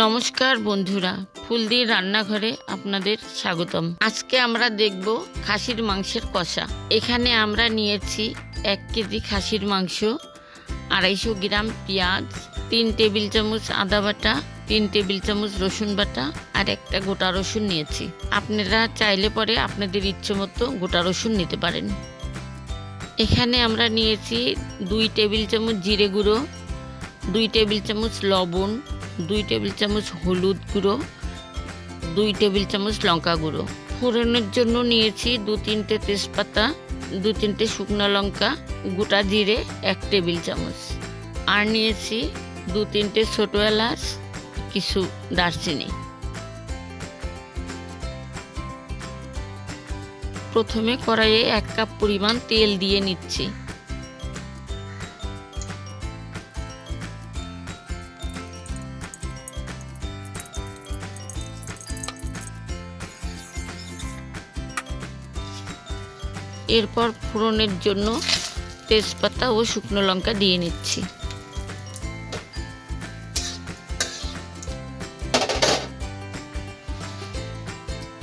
নমস্কার বন্ধুরা, ফুলদির রান্নাঘরে আপনাদের স্বাগতম। আজকে আমরা দেখব খাসির মাংসের কষা। এখানে আমরা নিয়েছি এক কেজি খাসির মাংস, আড়াইশো গ্রাম পেঁয়াজ, তিন টেবিল চামচ আদা বাটা, তিন টেবিল চামচ রসুন বাটা আর একটা গোটা রসুন নিয়েছি। আপনারা চাইলে পরে আপনাদের ইচ্ছে মতো গোটা রসুন নিতে পারেন। এখানে আমরা নিয়েছি দুই টেবিল চামচ জিরে গুঁড়ো, দুই টেবিল চামচ লবণ দুই টেবিল চামচ হলুদ গুঁড়ো, দুই টেবিল চামচ লঙ্কা গুঁড়ো। ফোড়নের জন্য নিয়েছি দু তিনটে তেজপাতা, দু তিনটে শুকনো লঙ্কা, গোটা জিরে এক টেবিল চামচ। আর নিয়েছি দু তিনটে ছোটো এলাচ, কিছু দারচিনি। প্রথমে কড়াইয়ে এক কাপ পরিমাণ তেল দিয়ে নিচ্ছি। এরপর ফোড়নের জন্য তেজপাতা ও শুকনো লঙ্কা দিয়ে নিচ্ছি।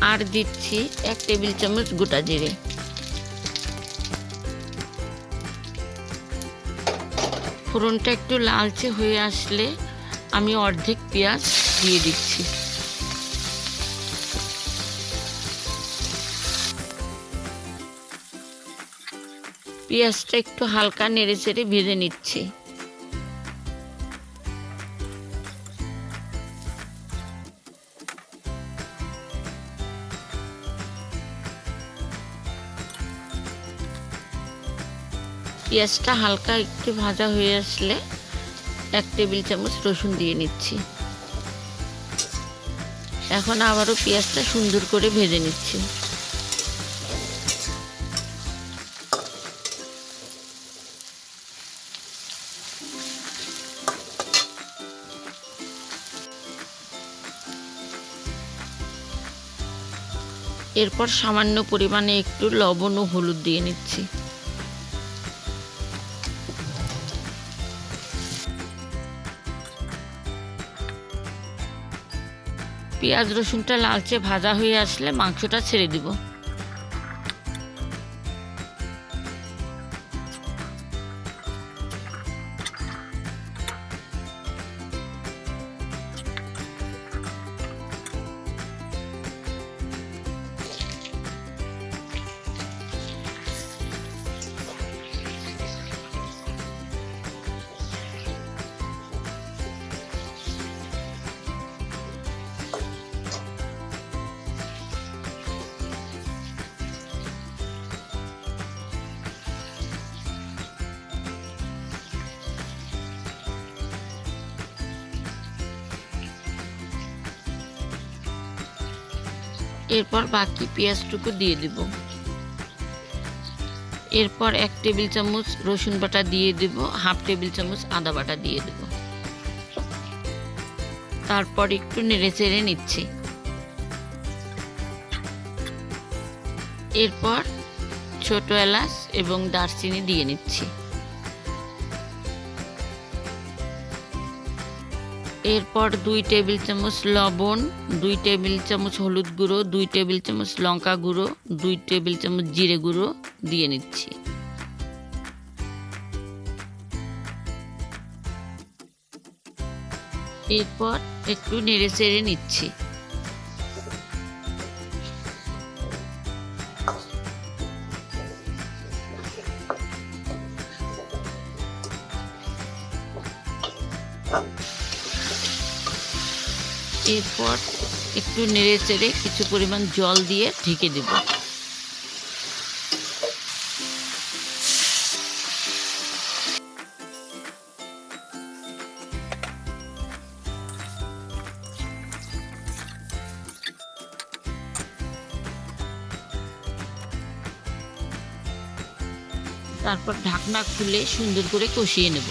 আর দিচ্ছি এক টেবিল চামচ গোটা জিরে। ফোড়নটা একটু লালচে হয়ে আসলে আমি অর্ধেক পেঁয়াজ দিয়ে দিচ্ছি। পেঁয়াজটা একটু হালকা নেড়ে চেড়ে ভেজে নিচ্ছি। পেঁয়াজটা হালকা একটু ভাজা হয়ে আসলে এক টেবিল চামচ রসুন দিয়ে নিচ্ছি। এখন আবারও পেঁয়াজটা সুন্দর করে ভেজে নিচ্ছি। এরপর সামান্য পরিমাণে একটু লবণ ও হলুদ দিয়ে নিচ্ছি। পেঁয়াজ রসুনটা লালচে ভাজা হয়ে আসলে মাংসটা ছেড়ে দিব। এরপর বাকি পেঁয়াজটুকু দিয়ে দেব। এরপর এক টেবিল চামচ রসুন বাটা দিয়ে দেব, হাফ টেবিল চামচ আদা বাটা দিয়ে দেব। তারপর একটু নেড়ে চেড়ে নিচ্ছি। এরপর ছোট এলাচ এবং দারচিনি দিয়ে নিচ্ছি। এরপর দুই টেবিল চামচ লবণ, দুই টেবিল চামচ হলুদ গুঁড়ো, দুই টেবিল চামচ লঙ্কা গুঁড়ো, দুই টেবিল চামচ জিরে গুঁড়ো দিয়ে নিচ্ছি। এরপর একটু নেড়ে চেড়ে নিচ্ছি। এরপর একটু নেড়ে চেড়ে কিছু পরিমাণ জল দিয়ে ঢেকে দেব। তারপর ঢাকনা খুলে সুন্দর করে কষিয়ে নেব।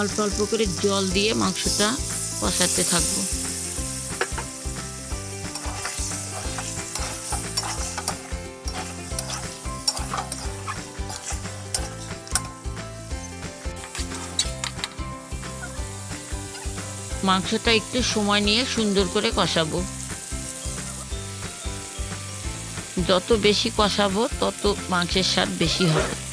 অল্প অল্প করে জল দিয়ে মাংসটা কষাতে থাকব। মাংসটা একটু সময় নিয়ে সুন্দর করে কষাবো। যত বেশি কষাবো, তত মাংসের স্বাদ বেশি হবে।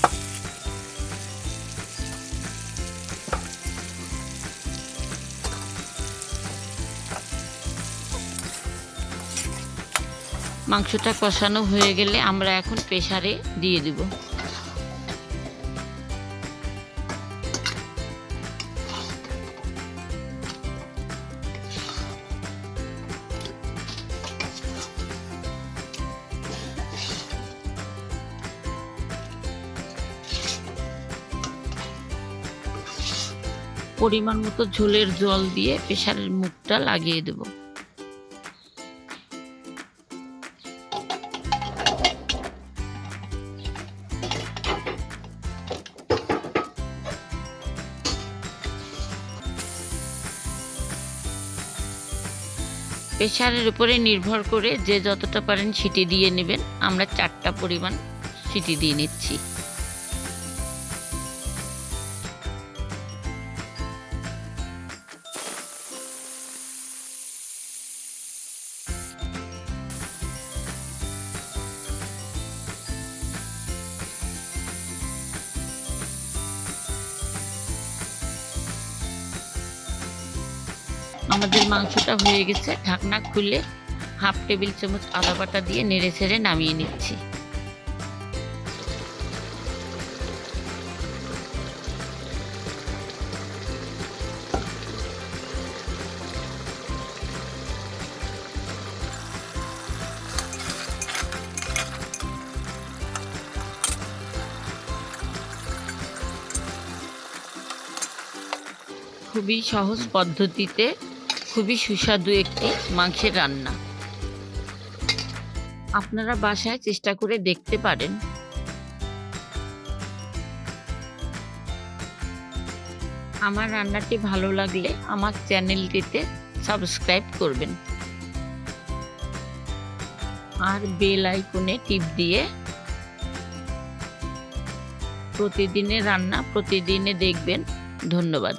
মাংসটা কষানো হয়ে গেলে আমরা এখন প্রেসারে দিয়ে দিব। পরিমাণ মতো ঝোলের জল দিয়ে প্রেশারের মুখটা লাগিয়ে দেব। প্রেসারের উপরে নির্ভর করে যে যতটা পারেন সিটি দিয়ে নেবেন। আমরা চারটা পরিমাণ সিটি দিয়ে নিচ্ছি। আমাদের মাংসটা হয়ে গেছে। ঢাকনা খুলে হাফ টেবিল চামচ আদা বাটা দিয়ে নেড়ে ছেড়ে নামিয়ে নিচ্ছি। খুবই সহজ পদ্ধতিতে খুবই সুস্বাদু একটি মাংসের রান্না। আপনারা বাসায় চেষ্টা করে দেখতে পারেন। আমার রান্নাটি ভালো লাগলে আমার চ্যানেলটিতে সাবস্ক্রাইব করবেন। আর বেল আইকনে টিপ দিয়ে প্রতিদিনের রান্না প্রতিদিনে দেখবেন। ধন্যবাদ।